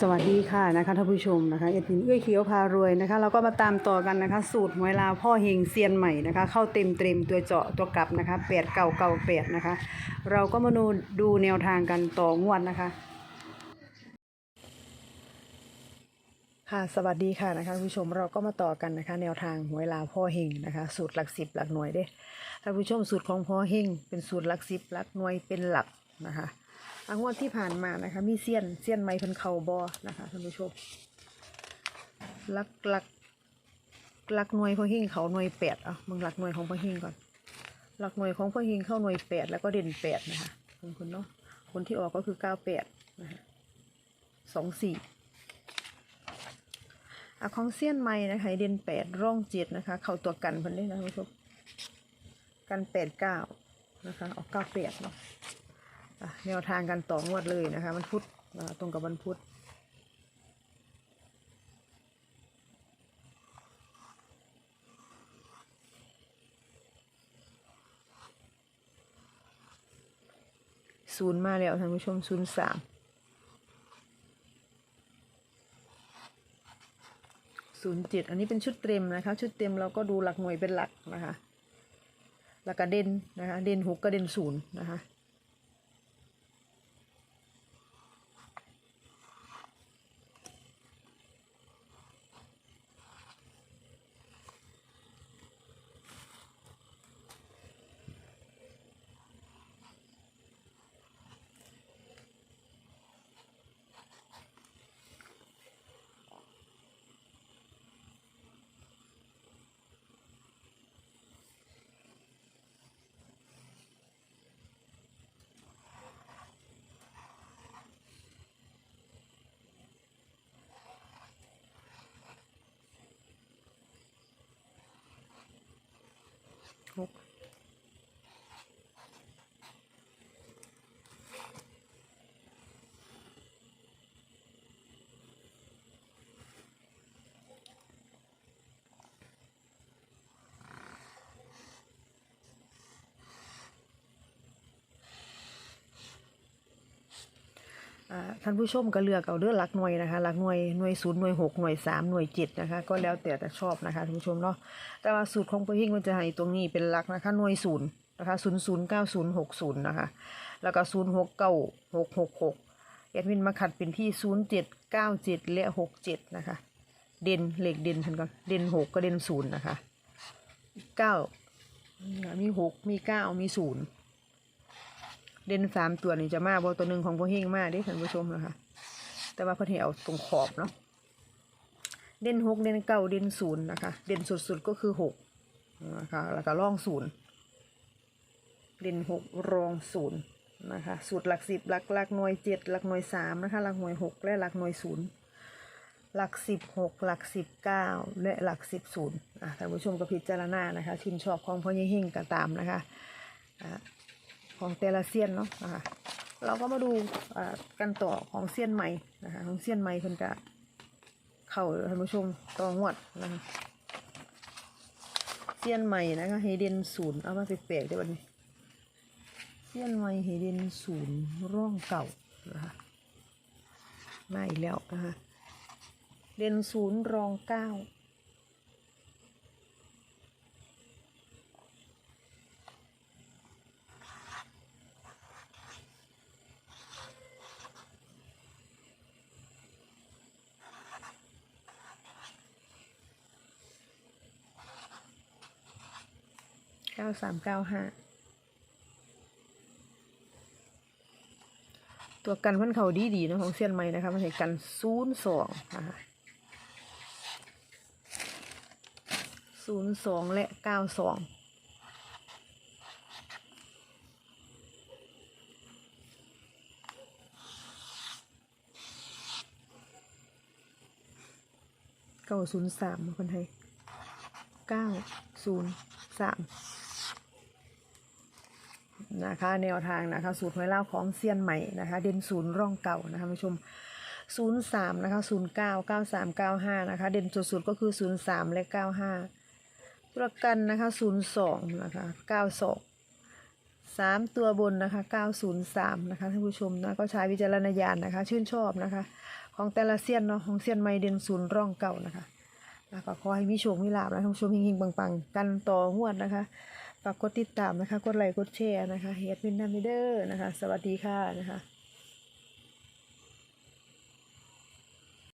สวัสดีค่ะนะคะท่านผู้ชมนะคะเอ็ดมินเอื้อยเขียวพารวยนะคะเราก็มาตามต่อกันนะคะ สูตรหวยลาวพ่อเฮงเซียนใหม่นะคะ เข้าเต็มเต็มตัวเจาะตัวกลับนะคะแปดเก่าเก่าแปดนะคะ เราก็มาดูดูแนวทางกันต่องวดนะคะ ค่ะสวัสดีค่ะนะคะผู้ชมเราก็มาต่อกันนะคะ แนวทางหวยลาวพ่อเฮงนะคะ สูตรหลักสิบหลักหน่วยเด้ท่านผู้ชมสูตรของพ่อเฮงเป็นสูตรหลักสิบหลักหน่วยเป็นหลักนะคะ อางวดที่ผ่านมานะคะ มีเซียนเซียนไม้พิ่นเข่าบอนะคะท่านผู้ชมลักลักลักหน่วยพ่อเฮงเขาหน่วยแปดอะมึงหลักหน่วยของพ่อเฮงก่อนหลักหน่วยของพ่อเฮงเข้าหน่วยแปดแล้วก็เด่นแปดนะคะคุณคุณเนาะคนที่ออกก็คือเก้าแปดนะคะสองสี่อะของเซียนไม้นะคะเด่นแปดร่องเจ็ดนะคะ เข้าตัวกันพิ่นได้นะคุณผู้ชมกันแปดเก้านะคะออกเก้าแปดเนาะ แนวทางกันต่องวดเลยนะคะมันพุธตรงกับวันพุธศูนย์มาแล้วท่านผู้ชมศูนย์สามศูนย์เจ็ดอันนี้เป็นชุดเต็มนะคะ ชุดเต็มเราก็ดูหลักหน่วยเป็นหลักนะคะแล้วก็เด่นนะคะ เด่นหกก็เด่นศูนย์นะคะ ท่านผู้ชมก็เลือกเอาเลือกหลักหน่วยนะคะหลักหน่วยหน่วยศูนย์หน่วยหกหน่วยสามหน่วยเจ็ดนะคะก็แล้วแต่แต่ชอบนะคะท่านผู้ชมเนาะแต่ว่าสูตรของพระหิ่งมันจะให้ตรงนี้เป็นหลักนะคะหน่วยศูนย์นะคะศูนย์ศูนย์เก้าศูนย์หกศูนย์นะคะแล้วก็ศูนย์หกเก้าหกหกหกแอดมินมาขัดเป็นที่ศูนย์เจ็ดเก้าเจ็ดและหกเจ็ดนะคะเด่นเหล็กเด่นเพิ่นก่อนเด่นหกก็เด่นศูนย์นะคะเก้ามีหกมีเก้ามีศูนย์ เด่นสามตัวนี่จะมาบอตัวหนึ่งของพ่อเฮงมาเด้ท่านผู้ชมนะคะ แต่ว่าเพ่อเอาตรงขอบเนาะเด่นหกเด่นเก้าเด่นศูนย์นะคะ เด่นสุดๆก็คือหกนะคะแล้วก็ร่องศูนย์เด่นหกรองศูนย์นะคะสูตรหลักสิบหลักหลักหน่วยเจ็ดหลักหน่วยสามนะคะหลักหน่วยหกและหลักหน่วยศูนย์หลักสิบหกหลักสิบเก้าและหลักสิบศูนย์อะท่านผู้ชมก็พิจารณานะคะ ชินชอบของพ่อเฮงก็ตามนะคะอะ ของแต่ละเซียนเนาะนะคะเราก็มาดูกันต่อของเซียนใหม่นะคะของเซียนใหม่เพิ่นกะเข้าท่านผู้ชมต่องวดนะคะเซียนใหม่นะคะเฮเดนศูนย์เอามาแปลกๆได้บัดนี้เซียนใหม่เฮเดนศูนย์ร่องเก่านะคะมาอีกแล้วนะคะเดนศูนย์รองเก้า เก้าสามเก้าห้าตัวกันพันเขาดีดีๆนะของเซียนใหม่นะคะมันให้กันศูนย์สองนะคะศูนย์สองและเก้าสองเก้าศูนย์สามคนไทยเก้าศูนย์สาม นะคะ แนวทางนะคะสูตรหวยเล่าของเซียนใหม่นะคะ เด่นศูนย์ร่องเก่านะคะผู้ชมศูนย์สามนะคะศูนย์เก้าเก้าสามเก้าห้านะคะเด่นสุดๆก็คือศูนย์สามและเก้าห้าประกันนะคะศูนย์สองนะคะเก้าสองสามตัวบนนะคะเก้าศูนย์สามนะคะท่านผู้ชมนะก็ใช้วิจารณญาณนะคะ ชื่นชอบนะคะ ของแต่ละเซียนเนาะของเซียนไม่เด่นศูนย์ร่องเก่านะคะ ก็ขอให้มีโชคมีลาบนะท่านผู้ชมเฮงๆปังๆ กันต่องวดนะคะฝากกดติดตามนะคะ กดไลค์กดแชร์นะคะเฮ็ดวินนนันเด้อนะคะ สวัสดีค่ะนะคะ